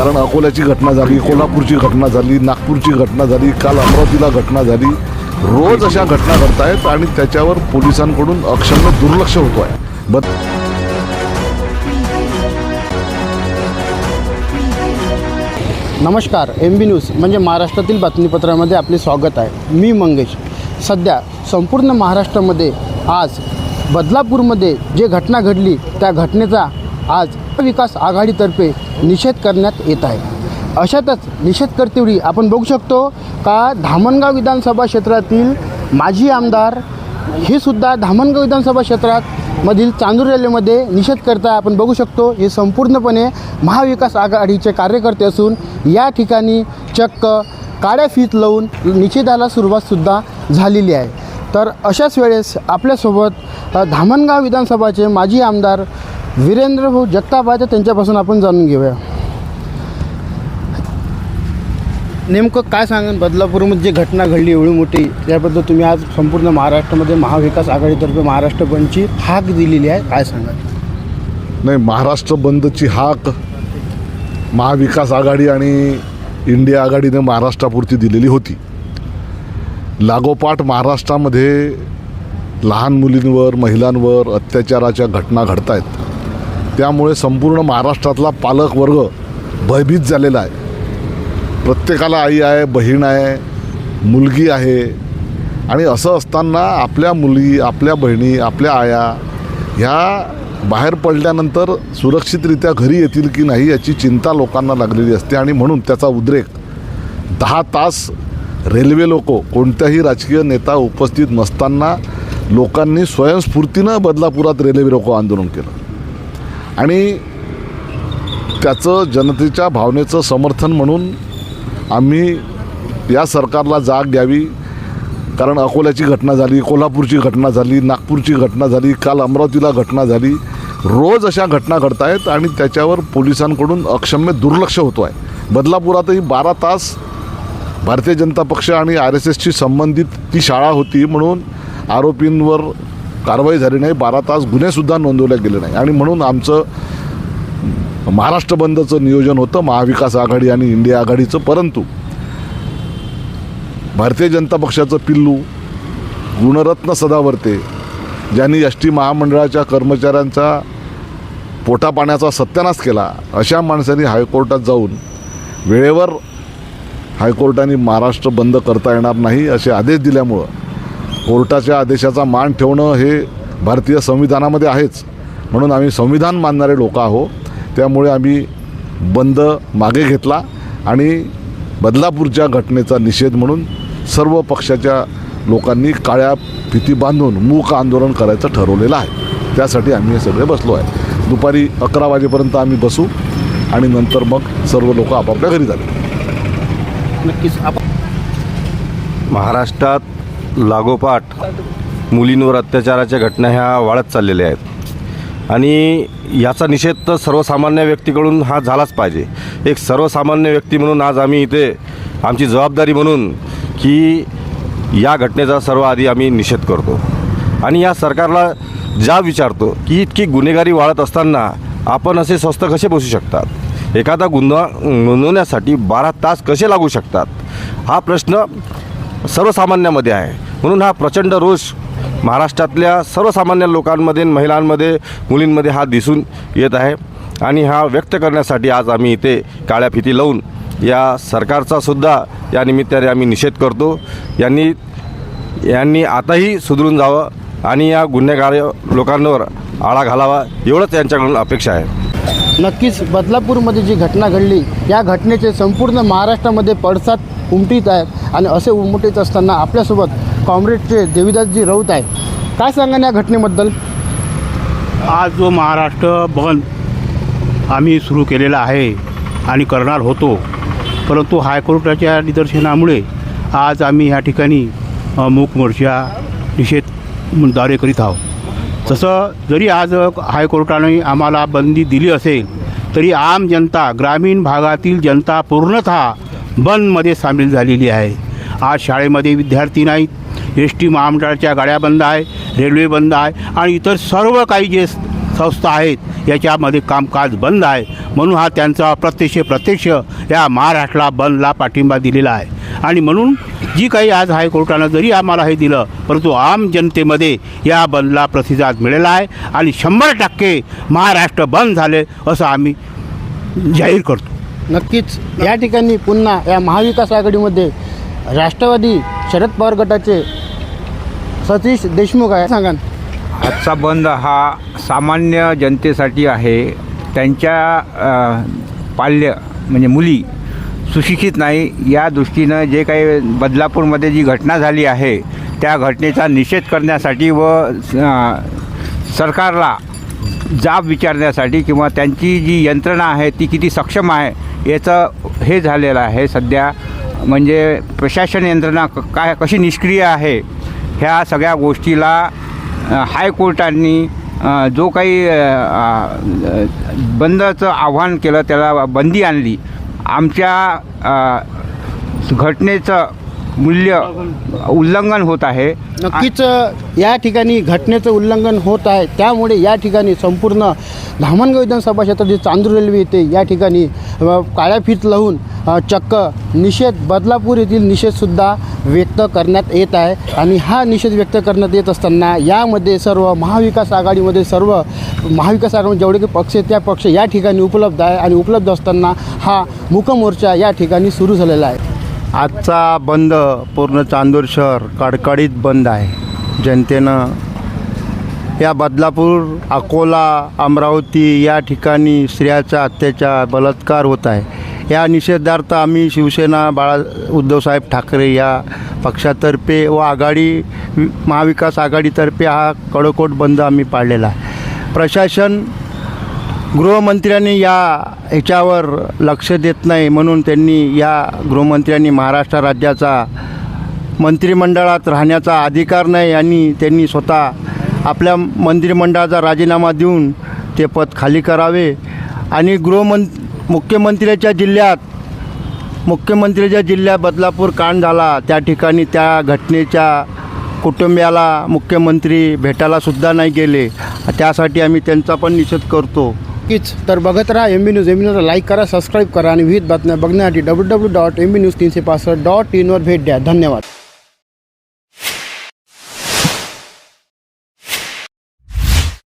कारण अकोल्याची घटना झाली कोल्हापूरची घटना झाली नागपूरची घटना झाली काल अमरावतीला घटना झाली. रोज अशा घटना घडत आहेत आणि त्याच्यावर पोलिसांकडून अक्षम्य दुर्लक्ष होतो आहे बद नमस्कार एम बी न्यूज म्हणजे महाराष्ट्रातील बातमीपत्रामध्ये आपले स्वागत आहे. मी मंगेश. सध्या संपूर्ण महाराष्ट्रामध्ये आज बदलापूरमध्ये जे घटना घडली त्या घटनेचा आज विकास आघाडीतर्फे निषेध करण्यात येत आहे. अशातच निषेध करतेवेळी आपण बघू शकतो का धामणगाव विधानसभा क्षेत्रातील माजी आमदार हे सुद्धा धामणगाव विधानसभा क्षेत्रात मधील चांदूर रेल्वेमध्ये निषेध करता आपण बघू शकतो हे संपूर्णपणे महाविकास आघाडीचे कार्यकर्ते असून या ठिकाणी चक्क काळ्या फीत लावून निषेधाला सुरुवातसुद्धा झालेली आहे. तर अशाच वेळेस आपल्यासोबत धामणगाव विधानसभाचे माजी आमदार वीरेंद्र भाऊ जगताप आहेत त्यांच्यापासून आपण जाणून घेऊया. नेमकं काय सांगेन बदलापूरमध्ये जी घटना घडली एवढी मोठी त्याबद्दल तुम्ही आज संपूर्ण महाराष्ट्रामध्ये महाविकास आघाडीतर्फे महाराष्ट्र बंदची हाक दिलेली आहे काय सांगा नाही महाराष्ट्र बंदची हाक महाविकास आघाडी आणि इंडिया आघाडीने महाराष्ट्रापुरती दिलेली होती. लागोपाठ महाराष्ट्रामध्ये लहान मुलींवर महिलांवर अत्याचाराच्या घटना घडत आहेत त्यामुळे संपूर्ण महाराष्ट्रातला पालक वर्ग भयभीत झालेला आहे. प्रत्येकाला आई आहे बहीण आहे मुलगी आहे. आणि असं असताना आपल्या मुली आपल्या बहिणी आपल्या आया ह्या बाहेर पडल्यानंतर सुरक्षितरित्या घरी येतील की नाही याची चिंता लोकांना लागलेली असते. आणि म्हणून त्याचा उद्रेक दहा तास रेल्वे लोक कोणत्याही राजकीय नेता उपस्थित नसताना लोकांनी स्वयंस्फूर्तीनं बदलापुरात रेल्वे रोको आंदोलन केलं. आणि त्याचं जनतेच्या भावनेचं समर्थन म्हणून आम्ही या सरकारला जाग द्यावी. कारण अकोल्याची घटना झाली कोल्हापूरची घटना झाली नागपूरची घटना झाली काल अमरावतीला घटना झाली. रोज अशा घटना घडत आहेत आणि त्याच्यावर पोलिसांकडून अक्षम्य दुर्लक्ष होतो आहे बदलापुरातही बारा तास भारतीय जनता पक्ष आणि आर एस एसशी संबंधित ती शाळा होती म्हणून आरोपींवर कारवाई झाली नाही बारा तास गुन्हेसुद्धा नोंदवले गेले नाही. आणि म्हणून आमचं महाराष्ट्र बंदचं नियोजन होतं महाविकास आघाडी आणि इंडिया आघाडीचं. परंतु भारतीय जनता पक्षाचं पिल्लू गुणरत्न सदावर्ते ज्यांनी एस टी महामंडळाच्या कर्मचाऱ्यांचा पोटापाण्याचा सत्यानाश केला अशा माणसांनी हायकोर्टात जाऊन वेळेवर हायकोर्टाने महाराष्ट्र बंद करता येणार नाही असे आदेश दिल्यामुळं कोर्टाच्या आदेशाचा मान ठेवणं हे भारतीय संविधानामध्ये आहेच. म्हणून आम्ही संविधान मानणारे लोक आहो. त्यामुळे आम्ही बंद मागे घेतला आणि बदलापूरच्या घटनेचा निषेध म्हणून सर्व पक्षाच्या लोकांनी काळ्या फिती बांधून मूक आंदोलन करायचं ठरवलेलं आहे. त्यासाठी आम्ही हे सगळे बसलो आहे. दुपारी अकरा वाजेपर्यंत आम्ही बसू आणि नंतर मग सर्व लोक आपापल्या घरी जातील. नक्कीच. आपण महाराष्ट्रात लागोपाठ मुलींवर अत्याचाराच्या घटना ह्या वाढत चाललेल्या आहेत. आणि याचा निषेध तर सर्वसामान्य व्यक्तीकडून हा झालाच पाहिजे. एक सर्वसामान्य व्यक्ती म्हणून आज आम्ही इथे आमची जबाबदारी म्हणून की या घटनेचा सर्व आधी आम्ही निषेध करतो. आणि या सरकारला ज्या विचारतो की इतकी गुन्हेगारी वाढत असताना आपण असे स्वस्त कसे बसू शकतात? एखादा गुन्हा नोंदवण्यासाठी बारा तास कसे लागू शकतात? हा प्रश्न सर्वसामान्यामध्ये आहे. म्हणून हा प्रचंड रोष महाराष्ट्रातल्या सर्वसामान्य लोकांमध्ये महिलांमध्ये मुलींमध्ये हा दिसून येत आहे. आणि हा व्यक्त करण्यासाठी आज आम्ही इथे काळ्या फिती लावून या सरकारचासुद्धा या निमित्ताने आम्ही निषेध करतो. यांनी यांनी आताही सुधरून जावं आणि या गुन्हेगार लोकांवर आळा घालावा एवढंच यांच्याकडून अपेक्षा आहे. नक्कीच बदलापूरमध्ये जी घटना घडली या घटनेचे संपूर्ण महाराष्ट्रामध्ये पडसाद उमटीत आहेत आणि असे उमटीत असताना आपल्यासोबत काँग्रेसचे देवीदासजी राऊत आहेत काय सांगा या घटनेबद्दल? आज जो महाराष्ट्र बंद आम्ही सुरू केलेला आहे आणि करणार होतो परंतु हायकोर्टाच्या निदर्शनामुळे आज आम्ही ह्या ठिकाणी अ, मूक मोर्चा निषेध दारे करीत आहोत. तसं जरी आज हायकोर्टाने आम्हाला बंदी दिली असेल तरी आम जनता ग्रामीण भागातील जनता पूर्णतः बंदमध्ये सामील झालेली आहे. आज शाळेमध्ये विद्यार्थी नाहीत. एस टी महामंडळाच्या गाड्या बंद आहे रेल्वे बंद आहे आणि इतर सर्व काही जे संस्था आहेत याच्यामध्ये कामकाज बंद आहे. म्हणून हा त्यांचा प्रत्यक्ष प्रत्यक्ष या महाराष्ट्राला बंदला पाठिंबा दिलेला आहे. आणि म्हणून जी काही आज हायकोर्टानं जरी आम्हाला हे दिलं परंतु आम जनतेमध्ये या बंदला प्रतिसाद मिळाला आहे आणि शंभर टक्के महाराष्ट्र बंद झाले असं आम्ही जाहीर करतो. नक्कीच या ठिकाणी पुन्हा या महाविकास आघाडीमध्ये राष्ट्रवादी शरद पवार गटाचे सतीश देशमुख आहे सांगा आजचा बंद हा सामान्य जनतेसाठी आहे. त्यांच्या पाल्य म्हणजे मुली सुशिक्षित नाही. या दृष्टीनं जे काही बदलापूरमध्ये जी घटना झाली आहे त्या घटनेचा निषेध करण्यासाठी व सरकारला जाब विचारण्यासाठी किंवा त्यांची जी यंत्रणा आहे ती किती सक्षम आहे याचं हे झालेलं आहे सध्या. म्हणजे प्रशासन यंत्रणा क- काय कशी निष्क्रिय आहे ह्या सगळ्या गोष्टीला हायकोर्टांनी जो काही बंदचं आव्हान केलं त्याला बंदी आणली. आमच्या घटनेचं मूल्य उल्लंघन होत आहे. नक्कीच या ठिकाणी घटनेचं उल्लंघन होत आहे. त्यामुळे या ठिकाणी संपूर्ण धामणगाव विधानसभा क्षेत्रातील चांदूर रेल्वे येथे या ठिकाणी काळ्या फीत लावून चक्क निषेध बदलापूर येथील निषेधसुद्धा व्यक्त करण्यात येत आहे. आणि हा निषेध व्यक्त करण्यात येत असताना यामध्ये सर्व महाविकास आघाडीमध्ये सर्व महाविकास आघाडी जेवढे काही पक्ष आहेत त्या पक्ष या ठिकाणी उपलब्ध आहे. आणि उपलब्ध असताना हा मूकमोर्चा या ठिकाणी सुरू झालेला आहे. आजचा बंद पूर्ण चांदूर शहर कडकडीत बंद आहे. जनतेनं या बदलापूर अकोला अमरावती या ठिकाणी स्त्रियाचा अत्याचार बलात्कार होत आहे. या निषेधार्थ आम्ही शिवसेना बाळा उद्धवसाहेब ठाकरे या पक्षातर्फे व आघाडी महाविकास आघाडीतर्फे हा कडकोट बंद आम्ही पाळलेला आहे. प्रशासन गृहमंत्र्यांनी या ह्याच्यावर लक्ष देत नाही म्हणून त्यांनी या गृहमंत्र्यांनी महाराष्ट्र राज्याचा मंत्रिमंडळात राहण्याचा अधिकार नाही आणि त्यांनी स्वतः आपल्या मंत्रिमंडळाचा राजीनामा देऊन ते पद खाली करावे. आणि गृहमं मुख्यमंत्र्याच्या जिल्ह्यात मुख्यमंत्र्याच्या जिल्ह्यात बदलापूर कांड झाला. त्या ठिकाणी त्या घटनेच्या कुटुंबियाला मुख्यमंत्री भेटायलासुद्धा नाही गेले. त्यासाठी आम्ही त्यांचा पण निषेध करतो. नक्कीच. तर बघत राहा M B news M B न्यूजला लाईक करा सबस्क्राईब करा आणि विविध बातम्या बघण्यासाठी W W dot M B news तीनशे पासष्ट डॉट इनवर भेट द्या. धन्यवाद.